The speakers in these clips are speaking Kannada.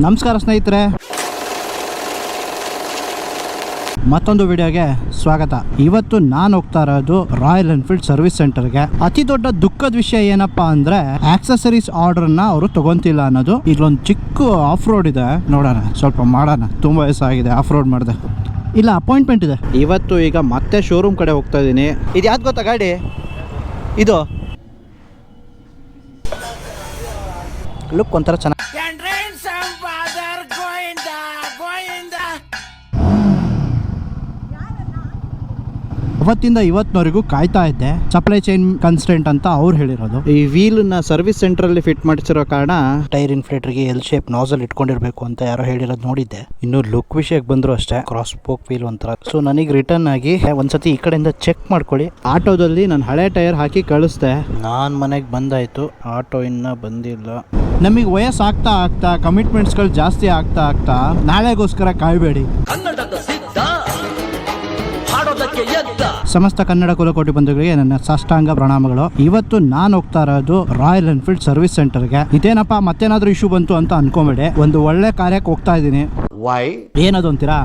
ನಮಸ್ಕಾರ ಸ್ನೇಹಿತರೆ. ಮತ್ತೊಂದು ವಿಡಿಯೋಗೆ ಸ್ವಾಗತ. ಇವತ್ತು ನಾನು ಹೋಗ್ತಾ ಇರೋದು ರಾಯಲ್ ಎನ್ಫೀಲ್ಡ್ ಸರ್ವಿಸ್ ಸೆಂಟರ್ಗೆ ಅತಿ ದೊಡ್ಡ ದುಃಖದ ವಿಷಯ ಏನಪ್ಪಾ ಅಂದ್ರೆ ಆಕ್ಸೆಸರೀಸ್ ಆರ್ಡರ್ನ ಅವರು ತಗೊಂತಿಲ್ಲ ಅನ್ನೋದು ಇಲ್ಲೊಂದು ಚಿಕ್ಕ ಆಫ್ ರೋಡ್ ಇದೆ. ನೋಡೋಣ ಸ್ವಲ್ಪ ಮಾಡೋಣ. ತುಂಬ ವಯಸ್ಸಾಗಿದೆ ಆಫ್ ರೋಡ್ ಮಾಡಿದೆ. ಇಲ್ಲ ಅಪಾಯಿಂಟ್ಮೆಂಟ್ ಇದೆ. ಇವತ್ತು ಈಗ ಮತ್ತೆ ಶೋರೂಮ್ ಕಡೆ ಹೋಗ್ತಾ ಇದ್ದೀನಿ. ಇದು ಯಾವ್ದು ಗೊತ್ತಾ ಗಾಡಿ? ಇದು. ಲುಕ್ ಒಂಥರ ಚೆನ್ನಾಗಿ ಅವತ್ತಿಂದ ಇವತ್ತಿನವರೆಗೂ ಕಾಯ್ತಾ ಇದ್ದೆ. ಸಪ್ಲೈ ಚೈನ್ ಕನ್ಸ್ಟೆಂಟ್ ಅಂತ ಅವ್ರು ಹೇಳಿರೋದು. ಈ ವೀಲ್ನ ಸರ್ವಿಸ್ ಸೆಂಟರ್ ಅಲ್ಲಿ ಫಿಟ್ ಮಾಡಿಸಿರೋ ಕಾರಣ ಟೈರ್ ಇನ್ಫ್ಲೇಟರ್ಗೆ ಎಲ್ ಶೇಪ್ ನಾಸಲ್ ಇಟ್ಕೊಂಡಿರ್ಬೇಕು ಅಂತ ಯಾರೋ ಹೇಳಿರೋದು ನೋಡಿದ್ದೆ. ಇನ್ನು ಲುಕ್ ವಿಷಯಕ್ಕೆ ಬಂದ್ರು ಅಷ್ಟೇ. ಕ್ರಾಸ್ ಪೋಕ್ ವೀಲ್ ಒಂಥರ. ಸೊ ನನಗೆ ರಿಟರ್ನ್ ಆಗಿ ಒಂದ್ಸತಿ ಈ ಕಡೆಯಿಂದ ಚೆಕ್ ಮಾಡ್ಕೊಳ್ಳಿ. ಆಟೋದಲ್ಲಿ ನಾನು ಹಳೆ ಟೈರ್ ಹಾಕಿ ಕಳಿಸ್ದೆ. ನಾನು ಮನೆಗೆ ಬಂದಾಯ್ತು. ಆಟೋ ಇನ್ನ ಬಂದಿಲ್ಲ. ನಮಗೆ ವಯಸ್ಸಾಗ್ತಾ ಆಗ್ತಾ ಆಗ್ತಾ ಕಮಿಟ್ಮೆಂಟ್ಸ್ಗಳು ಜಾಸ್ತಿ ಆಗ್ತಾ ಆಗ್ತಾ ನಾಳೆಗೋಸ್ಕರ ಕಾಯಬೇಡಿ. ಸಮಸ್ತ ಕನ್ನಡ ಕುಲಕೋಟಿ ಬಂಧುಗಳಿಗೆ ನನ್ನ ಸಾಷ್ಟಾಂಗ ಪ್ರಣಾಮಗಳು. ಇವತ್ತು ನಾನು ಹೋಗ್ತಾ ಇರೋದು ರಾಯಲ್ ಎನ್ಫೀಲ್ಡ್ ಸರ್ವಿಸ್ ಸೆಂಟರ್ಗೆ ಇದೇನಪ್ಪ ಮತ್ತೇನಾದ್ರೂ ಇಶ್ಯೂ ಬಂತು ಅಂತ ಅನ್ಕೊಂಬೇಡಿ. ಒಂದು ಒಳ್ಳೆ ಕಾರ್ಯಕ್ಕೆ ಹೋಗ್ತಾ ಇದ್ದೀನಿ. ವೈ ಏನದು ಅಂತೀರಾ?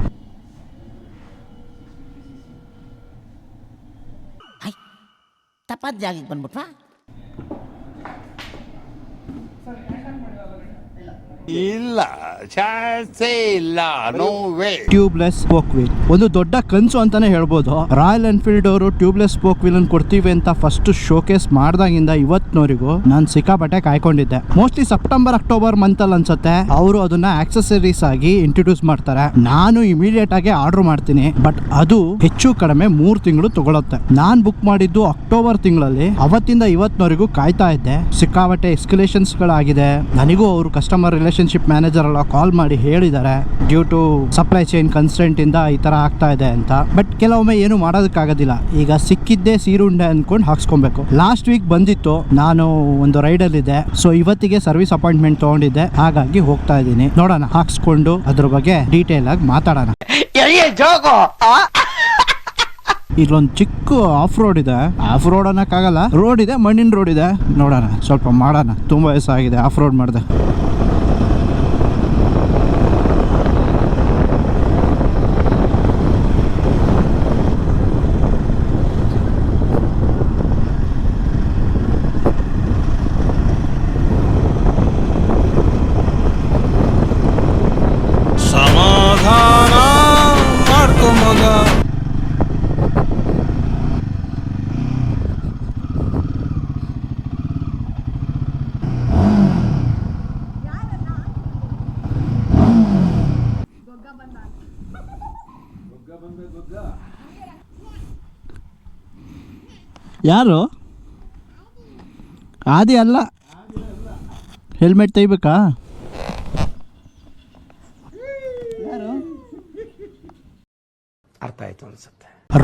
ತಪ್ಪಾದ ಜಾಗಕ್ಕೆ ಬಂದ್ಬಿಟ್ವಾ? ಇಲ್ಲ ಚಾನ್ಸೇ ಇಲ್ಲ no way tubeless spoke wheel ಒಂದು ದೊಡ್ಡ ಕನ್ಸು ಅಂತಾನೆ ಹೇಳ್ಬೋದು. ರಾಯಲ್ ಎನ್ಫೀಲ್ಡ್ ಅವರು ಟ್ಯೂಬ್ಲೆಸ್ ಸ್ಪೋಕ್ ವೀಲ್ ಅನ್ನು ಕೊಡ್ತೀವಿ ಅಂತ ಫಸ್ಟ್ ಶೋಕೇಸ್ ಮಾಡ್ದಾಗಿಂದ ಇವತ್ತಿನವರೆಗೂ ನಾನು ಸಿಕ್ಕಾಪಟ್ಟೆ ಕಾಯ್ಕೊಂಡಿದ್ದೆ. ಮೋಸ್ಟ್ಲಿ ಸೆಪ್ಟೆಂಬರ್ ಅಕ್ಟೋಬರ್ ಮಂತ್ ಅಲ್ಲಿ ಅನ್ಸುತ್ತೆ. ಅವರು ಅದನ್ನ ಆಕ್ಸೆಸರೀಸ್ ಆಗಿ ಇಂಟ್ರೊಡ್ಯೂಸ್ ಮಾಡ್ತಾರೆ. ನಾನು ಇಮಿಡಿಯೇಟ್ ಆಗಿ ಆರ್ಡರ್ ಮಾಡ್ತೀನಿ. ಬಟ್ ಅದು ಹೆಚ್ಚು ಕಡಿಮೆ ಮೂರು ತಿಂಗಳು ತಗೊಳುತ್ತೆ. ನಾನ್ ಬುಕ್ ಮಾಡಿದ್ದು ಅಕ್ಟೋಬರ್ ತಿಂಗಳಲ್ಲಿ. ಅವತ್ತಿಂದ ಇವತ್ತಿನವರೆಗೂ ಕಾಯ್ತಾ ಇದ್ದೆ. ಸಿಕ್ಕಾಪಟ್ಟೆ ಎಸ್ಕಲೇಷನ್ಸ್ ಗಳಾಗಿದೆ. ನನಗೂ ಅವರು ಕಸ್ಟಮರ್ ರಿಲೇಶನ್ಶಿಪ್ ಮ್ಯಾನೇಜರ್ ಎಲ್ಲ ಕಾಲ್ ಮಾಡಿ ಹೇಳಿದ್ದಾರೆ due to supply chain constraint ಇಂದ ಈ ತರ ಆಗ್ತಾ ಇದೆ ಅಂತ. ಬಟ್ ಕೆಲವೊಮ್ಮೆ ಏನು ಮಾಡೋದಕ್ಕಾಗೋದಿಲ್ಲ. ಈಗ ಸಿಕ್ಕಿದ್ದೇ ಸೀರುಂಡೆ ಅನ್ಕೊಂಡು ಹಾಕ್ಸ್ಕೊಬೇಕು. ಲಾಸ್ಟ್ ವೀಕ್ ಬಂದಿತ್ತು. ನಾನು ಒಂದು ರೈಡ್ ಅಲ್ಲಿ ಇದೆ ಸೊ ಇವತ್ತಿಗೆ ಸರ್ವಿಸ್ ಅಪಾಯಿಂಟ್ಮೆಂಟ್ ತಗೊಂಡಿದ್ದೆ. ಹಾಗಾಗಿ ಹೋಗ್ತಾ ಇದ್ದೀನಿ. ನೋಡೋಣ ಹಾಕ್ಸ್ಕೊಂಡು ಅದ್ರ ಬಗ್ಗೆ ಡೀಟೇಲ್ ಆಗಿ ಮಾತಾಡೋಣ. ಇಲ್ಲೊಂದು ಚಿಕ್ಕ ಆಫ್ ರೋಡ್ ಇದೆ. ಆಫ್ ರೋಡ್ ಅನ್ನಕ್ಕಾಗಲ್ಲ. ರೋಡ್ ಇದೆ ಮಣ್ಣಿನ ರೋಡ್ ಇದೆ. ನೋಡೋಣ ಸ್ವಲ್ಪ ಮಾಡೋಣ. ತುಂಬಾ ವಯಸ್ಸಾಗಿದೆ ಆಫ್ ರೋಡ್ ಮಾಡಿದೆ. ಯಾರು? ಆದಿ ಅಲ್ಲ. ಹೆಲ್ಮೆಟ್ ತೆಗಿಬೇಕಾ? 带动着。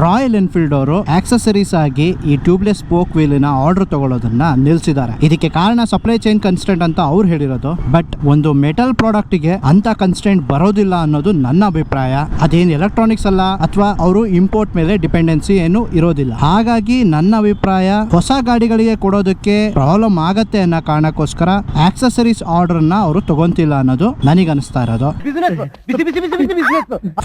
ರಾಯಲ್ ಎನ್ಫೀಲ್ಡ್ ಅವರು ಆಕ್ಸೆಸರೀಸ್ ಆಗಿ ಈ ಟ್ಯೂಬ್ಲೆಸ್ ಸ್ಪೋಕ್ ವೀಲಿನ ಆರ್ಡರ್ ತಗೊಳ್ಳೋದನ್ನ ನಿಲ್ಸಿದ್ದಾರೆ. ಇದಕ್ಕೆ ಕಾರಣ ಸಪ್ಲೈ ಚೈನ್ ಕನ್ಸ್ಟೆಂಟ್ ಅಂತ ಅವ್ರು ಹೇಳಿರೋದು. ಬಟ್ ಒಂದು ಮೆಟಲ್ ಪ್ರಾಡಕ್ಟ್ಗೆ ಅಂತ ಕನ್ಸ್ಟೆಂಟ್ ಬರೋದಿಲ್ಲ ಅನ್ನೋದು ನನ್ನ ಅಭಿಪ್ರಾಯ. ಅದೇನು ಎಲೆಕ್ಟ್ರಾನಿಕ್ಸ್ ಅಲ್ಲ ಅಥವಾ ಅವರು ಇಂಪೋರ್ಟ್ ಮೇಲೆ ಡಿಪೆಂಡೆನ್ಸಿ ಏನು ಇರೋದಿಲ್ಲ. ಹಾಗಾಗಿ ನನ್ನ ಅಭಿಪ್ರಾಯ ಹೊಸ ಗಾಡಿಗಳಿಗೆ ಕೊಡೋದಕ್ಕೆ ಪ್ರಾಬ್ಲಮ್ ಆಗತ್ತೆ ಅನ್ನೋ ಕಾರಣಕ್ಕೋಸ್ಕರ ಆಕ್ಸೆಸರೀಸ್ ಆರ್ಡರ್ನ ಅವರು ತಗೊಂತಿಲ್ಲ ಅನ್ನೋದು ನನಗನ್ನಿಸ್ತಾ ಇರೋದು.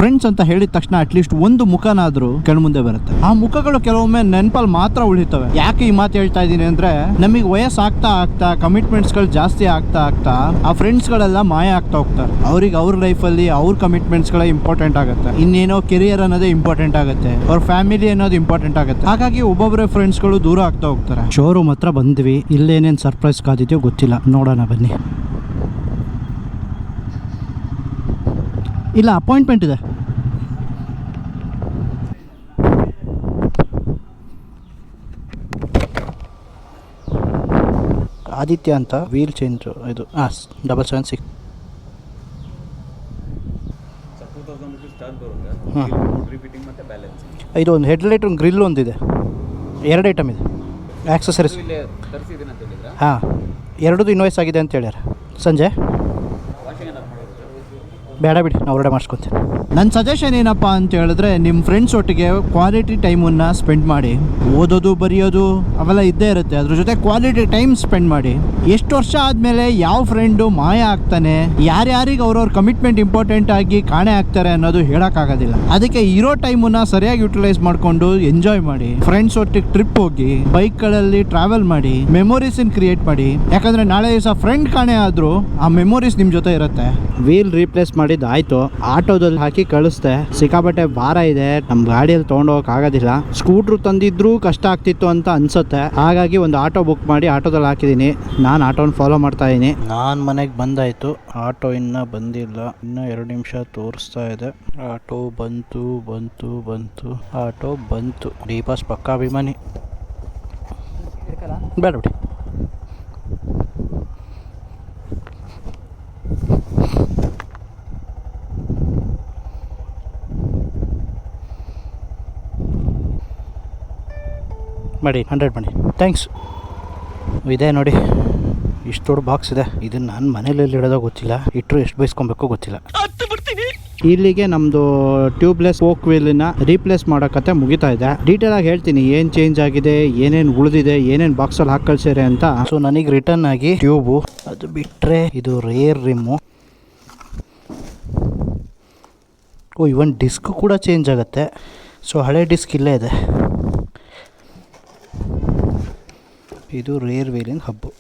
ಫ್ರೆಂಡ್ಸ್ ಅಂತ ಹೇಳಿದ ತಕ್ಷಣ ಅಟ್ಲೀಸ್ಟ್ ಒಂದು ಮುಖನಾದ್ರೂ ಮುಂದೆ ಬರುತ್ತೆ. ಆ ಮುಖಗಳು ಕೆಲವೊಮ್ಮೆ ನೆನಪಲ್ಲಿ ಮಾತ್ರ ಉಳಿತವೆ. ಯಾಕೆ ಈ ಮಾತು ಹೇಳ್ತಾ ಇದ್ದೀನಿ ಅಂದ್ರೆ, ನಮಗೆ ವಯಸ್ಸು ಆಗ್ತಾ ಕಮಿಟ್ಮೆಂಟ್ಸ್ಗಳು ಜಾಸ್ತಿ ಆಗ್ತಾ ಆಗ್ತಾ, ಆ ಫ್ರೆಂಡ್ಸ್ ಗಳೆಲ್ಲ ಮಾಯ ಆಗ್ತಾ ಹೋಗ್ತಾರೆ. ಅವ್ರಿಗೆ ಅವ್ರ ಲೈಫಲ್ಲಿ ಅವ್ರ ಕಮಿಟ್ಮೆಂಟ್ಸ್ ಗಳೇ ಇಂಪಾರ್ಟೆಂಟ್ ಆಗುತ್ತೆ. ಇನ್ನೇನೋ ಕೆರಿಯರ್ ಅನ್ನೋದೇ ಇಂಪಾರ್ಟೆಂಟ್ ಆಗುತ್ತೆ. ಅವ್ರ ಫ್ಯಾಮಿಲಿ ಅನ್ನೋದು ಇಂಪಾರ್ಟೆಂಟ್ ಆಗುತ್ತೆ. ಹಾಗಾಗಿ ಒಬ್ಬೊಬ್ಬರ ಫ್ರೆಂಡ್ಸ್ಗಳು ದೂರ ಆಗ್ತಾ ಹೋಗ್ತಾರೆ. ಶೋರೂಮ್ ಹತ್ರ ಬಂದ್ವಿ. ಇಲ್ಲೇನೇನ್ ಸರ್ಪ್ರೈಸ್ ಕಾದಿದ್ಯೋ ಗೊತ್ತಿಲ್ಲ. ನೋಡೋಣ ಬನ್ನಿ. ಇಲ್ಲ ಅಪಾಯಿಂಟ್ಮೆಂಟ್ ಇದೆ. ಆದಿತ್ಯ ಅಂತ ವೀಲ್ ಚೇಂಜ್ ಇದು. ಹಾಂ. ಡಬಲ್ ಸೆವೆನ್ ಸಿಕ್ಸ್ ಹಾಂ ಇದು ಒಂದು ಹೆಡ್ಲೈಟ್ ಒಂದು ಗ್ರಿಲ್ ಒಂದಿದೆ. ಎರಡು ಐಟಮ್ ಇದೆ. ಆಕ್ಸಸರೀಸ್ ಹಾಂ. ಎರಡೂ ಇನ್ವಾಯ್ಸ್ ಆಗಿದೆ ಅಂತ ಹೇಳ್ಯಾರ. ಸಂಜೆ? ಬೇಡ ಬಿಡಿ ನಾವು ಹೊರಡೆ ಮಾಡಿಸ್ಕೊತೀನಿ. ನನ್ನ ಸಜೆಷನ್ ಏನಪ್ಪ ಅಂತ ಹೇಳಿದ್ರೆ ನಿಮ್ಮ ಫ್ರೆಂಡ್ಸ್ ಒಟ್ಟಿಗೆ ಕ್ವಾಲಿಟಿ ಟೈಮನ್ನು ಸ್ಪೆಂಡ್ ಮಾಡಿ, ಓದೋದು, ಬರೆಯೋದು, ಅವೆಲ್ಲ ಇದ್ದೇ ಇರುತ್ತೆ. ಅದ್ರ ಜೊತೆ ಕ್ವಾಲಿಟಿ ಟೈಮ್ ಸ್ಪೆಂಡ್ ಮಾಡಿ. ಎಷ್ಟು ವರ್ಷ ಆದಮೇಲೆ ಯಾವ ಫ್ರೆಂಡು ಮಾಯ ಆಗ್ತಾನೆ, ಯಾರ್ಯಾರಿಗೆ ಅವ್ರವ್ರ ಕಮಿಟ್ಮೆಂಟ್ ಇಂಪಾರ್ಟೆಂಟ್ ಆಗಿ ಕಾಣೆ ಆಗ್ತಾರೆ ಅನ್ನೋದು ಹೇಳೋಕ್ಕಾಗೋದಿಲ್ಲ. ಅದಕ್ಕೆ ಇರೋ ಟೈಮನ್ನು ಸರಿಯಾಗಿ ಯುಟಿಲೈಸ್ ಮಾಡಿಕೊಂಡು ಎಂಜಾಯ್ ಮಾಡಿ ಫ್ರೆಂಡ್ಸ್ ಒಟ್ಟಿಗೆ ಟ್ರಿಪ್ ಹೋಗಿ ಬೈಕ್ಗಳಲ್ಲಿ ಟ್ರಾವೆಲ್ ಮಾಡಿ ಮೆಮೊರೀಸನ್ನು ಕ್ರಿಯೇಟ್ ಮಾಡಿ. ಯಾಕಂದರೆ ನಾಳೆ ದಿವಸ ಫ್ರೆಂಡ್ ಕಾಣೆ ಆದರೂ, ಆ ಮೆಮೊರೀಸ್ ನಿಮ್ಮ ಜೊತೆ ಇರುತ್ತೆ. ವೀಲ್ ರೀಪ್ಲೇಸ್ ಮಾಡಿದ್ದು ಆಯ್ತು. ಆಟೋದಲ್ಲಿ ಹಾಕಿ ಕಳಿಸ್ದೆ. ಸಿಕ್ಕಾಪಟ್ಟೆ ಭಾರ ಇದೆ. ನಮ್ಮ ಗಾಡಿಯಲ್ಲಿ ತೊಗೊಂಡೋಗಕ್ ಆಗೋದಿಲ್ಲ. ಸ್ಕೂಟ್ರ್ ತಂದಿದ್ರು ಕಷ್ಟ ಆಗ್ತಿತ್ತು ಅಂತ ಅನ್ಸುತ್ತೆ. ಹಾಗಾಗಿ ಒಂದು ಆಟೋ ಬುಕ್ ಮಾಡಿ ಆಟೋದಲ್ಲಿ ಹಾಕಿದ್ದೀನಿ ನಾನು ಆಟೋನ ಫಾಲೋ ಮಾಡ್ತಾ ಇದ್ದೀನಿ ನಾನು ಮನೆಗೆ ಬಂದಾಯ್ತು. ಆಟೋ ಇನ್ನೂ ಬಂದಿಲ್ಲ. ಇನ್ನೂ ಎರಡು ನಿಮಿಷ ತೋರಿಸ್ತಾ ಇದೆ. ಆಟೋ ಬಂತು ಬಂತು ಬಂತು. ಆಟೋ ಬಂತು. ಡಿ ಪಾಸ್ ಪಕ್ಕ ಅಭಿಮಾನಿ. ಬೇಡ ಬಿಡಿ. ಮಾಡಿ ಹಂಡ್ರೆಡ್ ಮಾಡಿ. ಥ್ಯಾಂಕ್ಸ್ ಇದೆ ನೋಡಿ. ಇಷ್ಟು ದೊಡ್ಡ ಬಾಕ್ಸ್ ಇದೆ. ಇದನ್ನ ನಾನು ಮನೇಲಿ ಇಡೋದೋ ಗೊತ್ತಿಲ್ಲ. ಇಟ್ಟರು ಎಷ್ಟು ಬೈಸ್ಕೊಬೇಕು ಗೊತ್ತಿಲ್ಲ. ಇಲ್ಲಿಗೆ ನಮ್ಮದು ಟ್ಯೂಬ್ಲೆಸ್ ಓಕ್ ವೀಲಿನ ರೀಪ್ಲೇಸ್ ಮಾಡೋ ಕತೆ ಮುಗಿತಾ ಇದೆ. ಡೀಟೇಲ್ ಆಗಿ ಹೇಳ್ತೀನಿ. ಏನು ಚೇಂಜ್ ಆಗಿದೆ, ಏನೇನು ಉಳಿದಿದೆ, ಏನೇನು ಬಾಕ್ಸಲ್ಲಿ ಹಾಕಿ ಕಳ್ಸಿರಿ ಅಂತ. ಸೊ ನನಗೆ ರಿಟರ್ನ್ ಆಗಿ ಟ್ಯೂಬು ಅದು ಬಿಟ್ಟರೆ ಇದು rear rim oh even disc ಕೂಡ ಚೇಂಜ್ ಆಗುತ್ತೆ. ಸೊ ಹಳೆ ಡಿಸ್ಕ್ ಇಲ್ಲೇ ಇದೆ. ಇದು ರೇರ್ ವೀಲಿನ ಹಬ್ಬು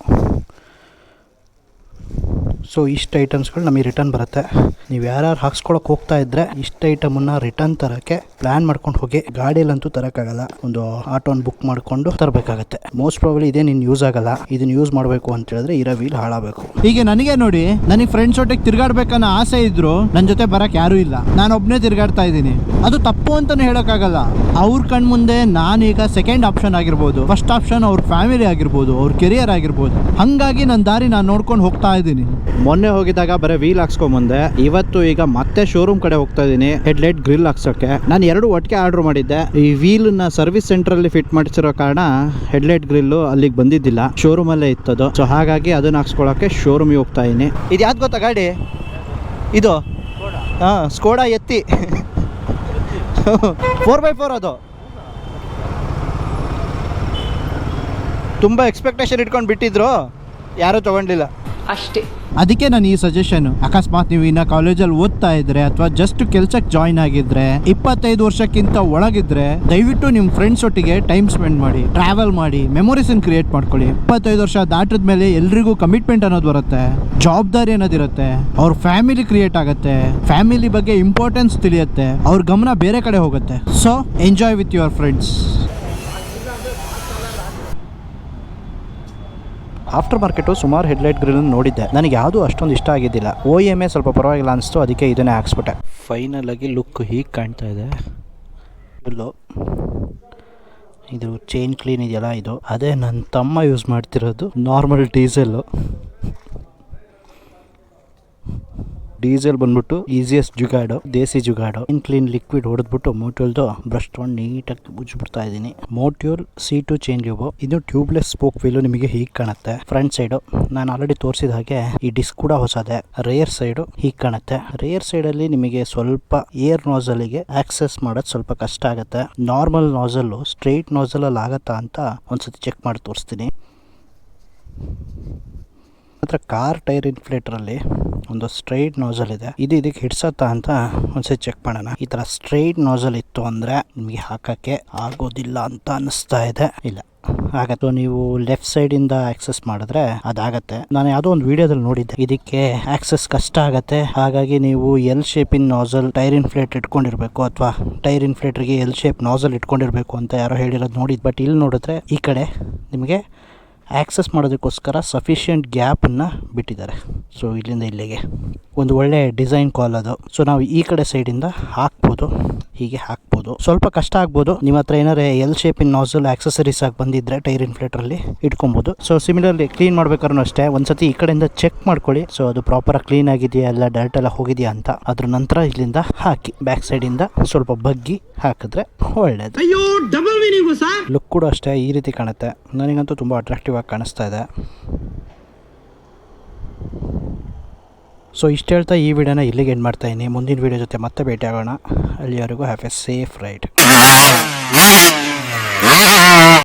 ಸೊ ಇಷ್ಟು ಐಟಮ್ಸ್ಗಳು ನಮಗೆ ರಿಟರ್ನ್ ಬರುತ್ತೆ. ನೀವು ಯಾರ್ಯಾರು ಹಾಕ್ಸ್ಕೊಳಕ್ಕೆ ಹೋಗ್ತಾ ಇದ್ದರೆ ಇಷ್ಟು ಐಟಮನ್ನು ರಿಟರ್ನ್ ತರೋಕ್ಕೆ ಪ್ಲ್ಯಾನ್ ಮಾಡ್ಕೊಂಡು ಹೋಗಿ ಗಾಡಿಯಲ್ಲಂತೂ ತರೋಕ್ಕಾಗಲ್ಲ. ಒಂದು ಆಟೋನ ಬುಕ್ ಮಾಡಿಕೊಂಡು ತರಬೇಕಾಗತ್ತೆ. ಮೋಸ್ಟ್ ಪ್ರಾಬ್ಲಿ ಇದೇ ನೀನು ಯೂಸ್ ಆಗಲ್ಲ. ಇದನ್ನ ಯೂಸ್ ಮಾಡಬೇಕು ಅಂತ ಹೇಳಿದ್ರೆ ಇರೋ ವೀಲ್ ಹಾಳಾಗಬೇಕು. ಹೀಗೆ ನನಗೆ ನೋಡಿ, ನನಗೆ ಫ್ರೆಂಡ್ಸ್ ಒಟ್ಟಿಗೆ ತಿರ್ಗಾಡ್ಬೇಕನ್ನೋ ಆಸೆ ಇದ್ರು ನನ್ನ ಜೊತೆ ಬರಕ್ಕೆ ಯಾರೂ ಇಲ್ಲ. ನಾನು ಒಬ್ಬನೇ ತಿರ್ಗಾಡ್ತಾ ಇದ್ದೀನಿ. ಅದು ತಪ್ಪು ಅಂತಾನೆ ಹೇಳೋಕ್ಕಾಗಲ್ಲ. ಅವ್ರ ಕಣ್ ಮುಂದೆ ನಾನೀಗ ಸೆಕೆಂಡ್ ಆಪ್ಷನ್ ಆಗಿರ್ಬೋದು. ಫಸ್ಟ್ ಆಪ್ಷನ್ ಅವ್ರ ಫ್ಯಾಮಿಲಿ ಆಗಿರ್ಬೋದು, ಅವ್ರ ಕೆರಿಯರ್ ಆಗಿರ್ಬೋದು. ಹಂಗಾಗಿ ನನ್ನ ದಾರಿ ನಾನು ನೋಡ್ಕೊಂಡು ಹೋಗ್ತಾ ಇದ್ದೀನಿ. ಮೊನ್ನೆ ಹೋಗಿದಾಗ ಬರೀ ವೀಲ್ ಹಾಕ್ಸ್ಕೊಂಬಂದೆ ಇವತ್ತು ಈಗ ಮತ್ತೆ ಶೋರೂಮ್ ಕಡೆ ಹೋಗ್ತಾ ಇದ್ದೀನಿ ಹೆಡ್ಲೈಟ್ ಗ್ರಿಲ್ ಹಾಕ್ಸೋಕೆ. ನಾನು ಎರಡು ಒಟ್ಟಿಗೆ ಆರ್ಡರ್ ಮಾಡಿದ್ದೆ. ಈ ವೀಲ್ನ ಸರ್ವಿಸ್ ಸೆಂಟರ್ ಅಲ್ಲಿ ಫಿಟ್ ಮಾಡಿಸಿರೋ ಕಾರಣ ಹೆಡ್ ಲೈಟ್ ಗ್ರಿಲ್ ಅಲ್ಲಿಗೆ ಬಂದಿದ್ದಿಲ್ಲ. ಶೋರೂಮಲ್ಲೇ ಇತ್ತದು. ಸೊ ಹಾಗಾಗಿ ಅದನ್ನ ಹಾಕ್ಸ್ಕೊಳಕ್ಕೆ ಶೋರೂಮಿಗೆ ಹೋಗ್ತಾ ಇದೀನಿ. ಇದು ಯಾವ್ದು ಗೊತ್ತಾ ಗಾಡಿ? ಇದು? ಹಾ ಸ್ಕೋಡಾ ಎತ್ತಿ ಫೋರ್ ಬೈ ಫೋರ್ ಅದು. ತುಂಬ ಎಕ್ಸ್ಪೆಕ್ಟೇಷನ್ ಇಟ್ಕೊಂಡು ಬಿಟ್ಟಿದ್ರು. ಯಾರೂ ತಗೊಂಡಿಲ್ಲ. ಅಷ್ಟೇ. ಅದಕ್ಕೆ ನಾನು ಈ ಸಜೆಷನ್ ಅಕಸ್ಮಾತ್ ನೀವು ಇನ್ನ ಕಾಲೇಜಲ್ಲಿ ಓದ್ತಾ ಇದ್ರೆ ಅಥವಾ ಜಸ್ಟ್ ಕೆಲ್ಸಕ್ಕೆ ಜಾಯ್ನ್ ಆಗಿದ್ರೆ, ಇಪ್ಪತ್ತೈದು ವರ್ಷಕ್ಕಿಂತ ಒಳಗಿದ್ರೆ ದಯವಿಟ್ಟು ನಿಮ್ಮ ಫ್ರೆಂಡ್ಸ್ ಒಟ್ಟಿಗೆ ಟೈಮ್ ಸ್ಪೆಂಡ್ ಮಾಡಿ ಟ್ರಾವೆಲ್ ಮಾಡಿ ಮೆಮೊರೀಸ್ ಕ್ರಿಯೇಟ್ ಮಾಡ್ಕೊಳ್ಳಿ. ಇಪ್ಪತ್ತೈದು ವರ್ಷ ದಾಟದ ಮೇಲೆ ಎಲ್ರಿಗೂ ಕಮಿಟ್ಮೆಂಟ್ ಅನ್ನೋದು ಬರುತ್ತೆ. ಜವಾಬ್ದಾರಿ ಅನ್ನೋದಿರುತ್ತೆ ಅವ್ರ ಫ್ಯಾಮಿಲಿ ಕ್ರಿಯೇಟ್ ಆಗುತ್ತೆ. ಫ್ಯಾಮಿಲಿ ಬಗ್ಗೆ ಇಂಪಾರ್ಟೆನ್ಸ್ ತಿಳಿಯುತ್ತೆ. ಅವ್ರ ಗಮನ ಬೇರೆ ಕಡೆ ಹೋಗುತ್ತೆ. So enjoy with your friends after market ಸುಮಾರು ಹೆಡ್ಲೈಟ್ ಗ್ರಿಲ್ ನೋಡಿದ್ದೆ. ನನಗೆ ಯಾವುದೂ ಅಷ್ಟೊಂದು ಇಷ್ಟ ಆಗಿದ್ದಿಲ್ಲ. ಓ ಎಂ ಎ ಸ್ವಲ್ಪ ಪರವಾಗಿಲ್ಲ ಅನಿಸ್ತು ಅದಕ್ಕೆ ಇದನ್ನೇ ಹಾಕ್ಸ್ಬಿಟ್ಟೆ. ಫೈನಲ್ ಆಗಿ ಲುಕ್ ಹೀಗೆ ಕಾಣ್ತಾ ಇದೆ. ಇದು ಚೈನ್ ಕ್ಲೀನ್ ಇದೆಯಲ್ಲ ಇದು. ಅದೇ ನನ್ನ ತಮ್ಮ ಯೂಸ್ ಮಾಡ್ತಿರೋದು ನಾರ್ಮಲ್ ಡೀಸೆಲ್ಲು ಡೀಸೆಲ್ ಬಂದ್ಬಿಟ್ಟು ಈಸಿಯೆಸ್ಟ್ ಜುಗಾಡು, ದೇಸಿ ಜುಗಾಡು, ಇನ್ ಕ್ಲೀನ್ ಲಿಕ್ವಿಡ್ ಹೊಡೆದ್ಬಿಟ್ಟು ಮೋಟ್ಯೂಲ್ದು ಬ್ರಷ್ ತೊಗೊಂಡು ನೀಟಾಗಿ ಉಜ್ಬಿಡ್ತಾ ಇದ್ದೀನಿ ಮೋಟ್ಯೂಲ್ ಸಿ ಟು ಚೇಂಜ್ ಇವು. ಇದು ಟ್ಯೂಬ್ಲೆಸ್ ಸ್ಪೋಕ್ ವೀಲು ನಿಮಗೆ ಹೀಗೆ ಕಾಣುತ್ತೆ. ಫ್ರಂಟ್ ಸೈಡು ನಾನು ಆಲ್ರೆಡಿ ತೋರಿಸಿದ ಹಾಗೆ ಈ ಡಿಸ್ಕ್ ಕೂಡ ಹೊಸದೆ. ರೇರ್ ಸೈಡು ಹೀಗೆ ಕಾಣುತ್ತೆ. ರೇರ್ ಸೈಡಲ್ಲಿ ನಿಮಗೆ ಸ್ವಲ್ಪ ಏರ್ ನೋಸಲಿಗೆ ಆಕ್ಸೆಸ್ ಮಾಡೋದು ಸ್ವಲ್ಪ ಕಷ್ಟ ಆಗುತ್ತೆ. ನಾರ್ಮಲ್ ನೋಸಲ್ಲು ಸ್ಟ್ರೈಟ್ ನೋಸಲಲ್ಲಿ ಆಗತ್ತಾ ಅಂತ ಒಂದ್ಸತಿ ಚೆಕ್ ಮಾಡಿ ತೋರಿಸ್ತೀನಿ. ಹತ್ರ ಕಾರ್ ಟೈರ್ ಇನ್ಫ್ಲೇಟರಲ್ಲಿ ಒಂದು ಸ್ಟ್ರೈಟ್ ನೋಸಲ್ ಇದೆ. ಇದು ಇದಕ್ಕೆ ಹಿಡ್ಸತ್ತಾ ಅಂತ ಒಂದ್ಸತಿ ಚೆಕ್ ಮಾಡೋಣ. ಈ ತರ ಸ್ಟ್ರೈಟ್ ನೋಸಲ್ ಇತ್ತು ಅಂದ್ರೆ ನಿಮಗೆ ಹಾಕಕ್ಕೆ ಆಗೋದಿಲ್ಲ ಅಂತ ಅನಿಸ್ತಾ ಇದೆ. ಇಲ್ಲ. ಆಗತ್ತೆ ನೀವು ಲೆಫ್ಟ್ ಇಂದ ಆಕ್ಸೆಸ್ ಮಾಡಿದ್ರೆ ಅದಾಗತ್ತೆ. ನಾನು ಯಾವುದೋ ಒಂದು ವಿಡಿಯೋದಲ್ಲಿ ನೋಡಿದ್ದೆ. ಇದಕ್ಕೆ ಆಕ್ಸೆಸ್ ಕಷ್ಟ ಆಗತ್ತೆ. ಹಾಗಾಗಿ ನೀವು ಎಲ್ ಶೇಪಿನ ನೋಸಲ್ ಟೈರ್ ಇನ್ಫ್ಲೇಟ್ ಇಟ್ಕೊಂಡಿರ್ಬೇಕು ಅಥವಾ ಟೈರ್ ಇನ್ಫ್ಲೇಟರ್ಗೆ ಎಲ್ ಶೇಪ್ ನೋಸಲ್ ಇಟ್ಕೊಂಡಿರ್ಬೇಕು ಅಂತ ಯಾರೋ ಹೇಳಿರೋದು ನೋಡಿದ್ದು ಬಟ್ ಇಲ್ಲಿ ನೋಡಿದ್ರೆ ಈ ಕಡೆ ನಿಮಗೆ ಆ್ಯಕ್ಸಸ್ ಮಾಡೋದಕ್ಕೋಸ್ಕರ ಸಫಿಷಿಯೆಂಟ್ ಗ್ಯಾಪನ್ನು ಬಿಟ್ಟಿದ್ದಾರೆ. ಸೊ ಇಲ್ಲಿಂದ ಇಲ್ಲಿಗೆ. ಒಂದು ಒಳ್ಳೆಯ ಡಿಸೈನ್ ಕಾಲ್ ಅದು. ಸೊ ನಾವು ಈ ಕಡೆ ಸೈಡಿಂದ ಹಾಕ್ಬೋದು. ಹೀಗೆ ಹಾಕ್ಬೋದು ಸ್ವಲ್ಪ ಕಷ್ಟ ಆಗ್ಬೋದು. ನಿಮ್ಮ ಹತ್ರ ಏನಾರೇ ಎಲ್ ಶೇಪಿನ ನಾಸಲ್ ಆಕ್ಸೆಸರೀಸ್ ಆಗಿ ಬಂದಿದ್ರೆ ಟೈರ್ ಇನ್ಫ್ಲೇಟರ್ ಅಲ್ಲಿ ಇಟ್ಕೊಬಹುದು ಸೊ ಸಿಮಿಲರ್ಲಿ ಕ್ಲೀನ್ ಮಾಡ್ಬೇಕಾದ್ರೂ ಅಷ್ಟೇ. ಒಂದ್ಸತಿ ಈ ಕಡೆಯಿಂದ ಚೆಕ್ ಮಾಡ್ಕೊಳ್ಳಿ. ಸೊ ಅದು ಪ್ರಾಪರ್ ಆಗಿ ಕ್ಲೀನ್ ಆಗಿದೆಯಾ ಎಲ್ಲ ಡರ್ಟ್ ಎಲ್ಲ ಹೋಗಿದೆಯಾ ಅಂತ. ಅದ್ರ ನಂತರ ಇಲ್ಲಿಂದ ಹಾಕಿ ಬ್ಯಾಕ್ ಸೈಡ್ ಇಂದ ಸ್ವಲ್ಪ ಬಗ್ಗಿ ಹಾಕಿದ್ರೆ ಒಳ್ಳೇದು. ಲುಕ್ ಕೂಡ ಅಷ್ಟೇ ಈ ರೀತಿ ಕಾಣುತ್ತೆ. ನನಗಂತೂ ತುಂಬಾ ಅಟ್ರಾಕ್ಟಿವ್ ಆಗಿ ಕಾಣಿಸ್ತಾ ಇದೆ. ಸೊ ಇಷ್ಟು ಹೇಳ್ತಾ ಈ ವಿಡಿಯೋನ ಇಲ್ಲಿಗೆ ಎಂಡ್ ಮಾಡ್ತಾಯಿದ್ದೀನಿ ಮುಂದಿನ ವಿಡಿಯೋ ಜೊತೆ ಮತ್ತೆ ಭೇಟಿ ಆಗೋಣ ಅಲ್ಲಿವರೆಗೂ ಹ್ಯಾವ್ ಎ ಸೇಫ್ ರೈಡ್